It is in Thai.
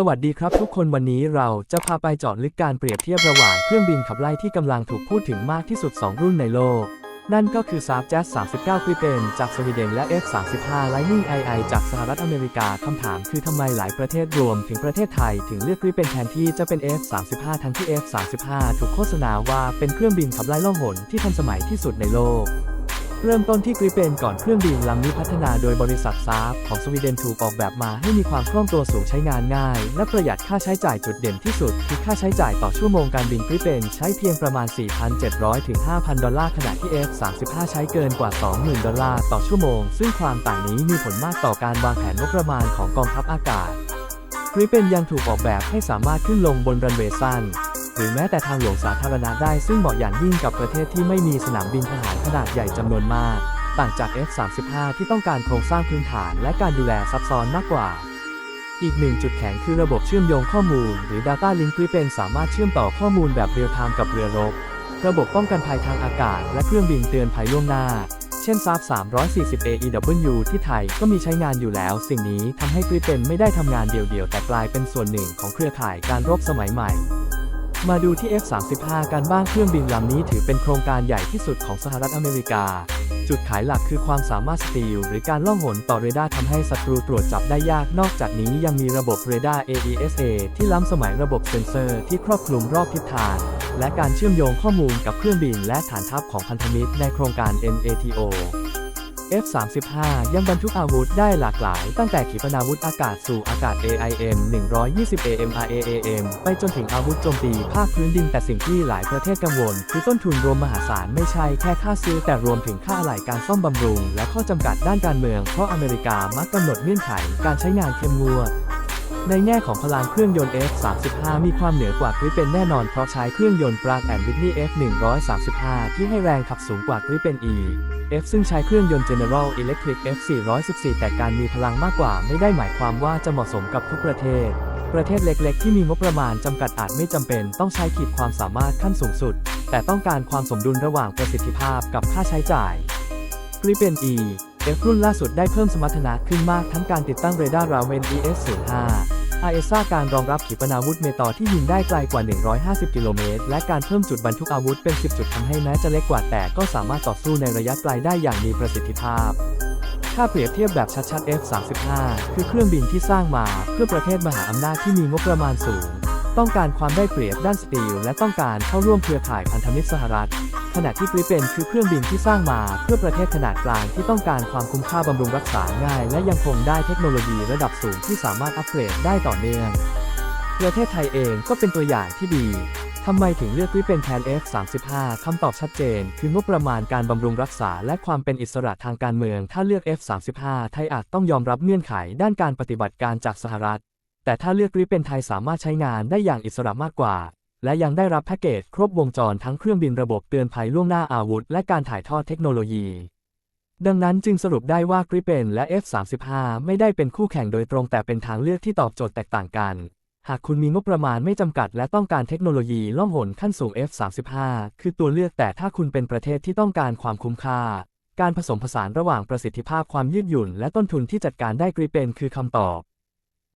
สวัสดีครับทุกคนวันนี้เราจะพาไปเจาะลึกการเปรียบเทียบระหว่างเครื่องบินขับไล่ที่กำลังถูกพูดถึงมากที่สุด 2 รุ่นในโลก นั่นก็คือ s a b j a z 39 Gripen จากสวีเดนและ F35 Lightning II จากสหรัฐอเมริกาคำถามคือทำไมหลายประเทศรวมถึงประเทศไทยถึงเลือก Gripen แทนที่จะเป็น F35 ทั้งที่ F35 ถูกโฆษณาว่าเป็นเครื่องบินขับไล่ล่องหนที่ทันสมัยที่สุดในโลก เริ่มต้นที่กริเปนก่อนเครื่องบินลำนี้พัฒนาโดยบริษัทซาฟของสวีเดนถูกออกแบบมาให้มีความคล่องตัวสูงใช้งานง่าย และประหยัดค่าใช้จ่ายจุดเด่นที่สุดคือค่าใช้จ่ายต่อชั่วโมงการบินกริเปนใช้เพียงประมาณ 4,700 ถึง 5,000 ดอลลาร์ขณะที่ F35 ใช้เกินกว่า 20,000 ดอลลาร์ต่อชั่วโมง ซึ่งความต่างนี้มีผลมากต่อการวางแผนงบประมาณของกองทัพอากาศกริเปนยังถูกออกแบบให้สามารถขึ้นลงบนรันเวย์สั้น หรือแม้แต่ทางหลวงสาธารณะได้ซึ่งเหมาะอย่างยิ่งกับประเทศที่ไม่มีสนามบินทหารขนาดใหญ่จำนวนมาก ต่างจาก F35 ที่ต้องการโครงสร้างพื้นฐานและการดูแลซับซ้อนมากกว่า อีกหนึ่งจุดแข็งคือระบบเชื่อมโยงข้อมูล หรือ Data Link กริปเปนสามารถเชื่อมต่อข้อมูลแบบเรียลไทม์กับเรือรบ ระบบป้องกันภัยทางอากาศ และเครื่องบินเตือนภัยล่วงหน้าเช่น SAP 340 AEW ที่ไทยก็มีใช้งานอยู่แล้ว สิ่งนี้ทำให้กริปเปนไม่ได้ทำงานเดี่ยวๆ แต่กลายเป็นส่วนหนึ่งของเครือข่ายการรบสมัยใหม่ มาดูที่ F35 การบ้างเครื่องบินลำนี้ถือเป็นโครงการใหญ่ที่สุดของสหรัฐอเมริกา จุดขายหลักคือความสามารถสตีลหรือการล่องหนต่อเรดาร์ทำให้ศัตรูตรวจจับได้ยาก นอกจากนี้ยังมีระบบเรดาร์ AESA ที่ล้ำสมัยระบบเซ็นเซอร์ที่ครอบคลุมรอบทิศทาง และการเชื่อมโยงข้อมูลกับเครื่องบินและฐานทัพของพันธมิตรในโครงการ NATO F35 ยังบรรทุกอาวุธได้หลากหลาย ตั้งแต่ขีปนาวุธอากาศสู่อากาศ AIM 120 AMRAAM ไปจนถึงอาวุธโจมตีภาคพื้นดิน แต่สิ่งที่หลายประเทศกังวล คือต้นทุนรวมมหาศาลไม่ใช่แค่ค่าซื้อ แต่รวมถึงค่าอะไหล่การซ่อมบำรุง และข้อจำกัดด้านการเมือง เพราะอเมริกามักกำหนดเงื่อนไขการใช้งานเข้มงวด ในแง่ของพลังเครื่องยนต์ F35 มีความเหนือกว่ากริเป็นแน่นอนเพราะใช้เครื่องยนต์ปรางแอนวิทนี F135 ที่ให้แรงขับสูงกว่ากริเป็น E F ซึ่งใช้เครื่องยนต์ General Electric F414 แต่การมีพลังมากกว่าไม่ได้หมายความว่าจะเหมาะสมกับทุกประเทศ ประเทศเล็กๆ ที่มีงบประมาณจำกัดอาจไม่จำเป็นต้องใช้ขีดความสามารถขั้นสูงสุด แต่ต้องการความสมดุลระหว่างประสิทธิภาพกับค่าใช้จ่ายกริเปน E F รุ่นล่าสุดได้เพิ่มสมรรถนะขึ้นมากทั้งการติดตั้งเรดาร์ราเวน ES05 ไอเอซ่าการรองรับขีปนาวุธเมตอที่ยิงได้ไกลกว่า 150 กิโลเมตร และการเพิ่มจุดบรรทุกอาวุธเป็น 10 จุดทำให้แม้จะเล็กกว่าแต่ก็สามารถต่อสู้ในระยะไกลได้อย่างมีประสิทธิภาพ ถ้าเปรียบเทียบแบบชัดๆ F35 คือเครื่องบินที่สร้างมาเพื่อประเทศมหาอำนาจที่มีงบประมาณสูง ต้องการความได้เปรียบด้านสตีลและต้องการเข้าร่วมเครือข่ายพันธมิตรสหรัฐขณะที่กริเปนคือเครื่องบินที่สร้างมาเพื่อประเทศขนาดกลางที่ต้องการความคุ้มค่าบำรุงรักษาง่าย และยังคงได้เทคโนโลยีระดับสูงที่สามารถอัปเกรดได้ต่อเนื่อง ประเทศไทยเองก็เป็นตัวอย่างที่ดีทำไมถึงเลือกกริเป็นแทน F35 คำตอบชัดเจน คืองบประมาณการบำรุงรักษาและความเป็นอิสระทางการเมือง ถ้าเลือก F35 ไทยอาจต้องยอมรับเงื่อนไขด้านการปฏิบัติการจากสหรัฐ แต่ถ้าเลือกกริเป็นไทยสามารถใช้งานได้อย่างอิสระมากกว่า และยังได้รับแพ็กเกจครบวงจรทั้งเครื่องบินระบบเตือนภัยล่วงหน้าอาวุธ และการถ่ายทอดเทคโนโลยี ดังนั้นจึงสรุปได้ว่ากริเปนและ F35 ไม่ได้เป็นคู่แข่งโดยตรงแต่เป็นทางเลือกที่ตอบโจทย์แตกต่างกัน หากคุณมีงบประมาณไม่จำกัด และต้องการเทคโนโลยีล่องหนขั้นสูง F35 คือตัวเลือกแต่ถ้าคุณเป็นประเทศที่ต้องการความคุ้มค่า การผสมผสานระหว่างประสิทธิภาพความยืดหยุ่น และต้นทุนที่จัดการได้กริเปนคือคำตอบ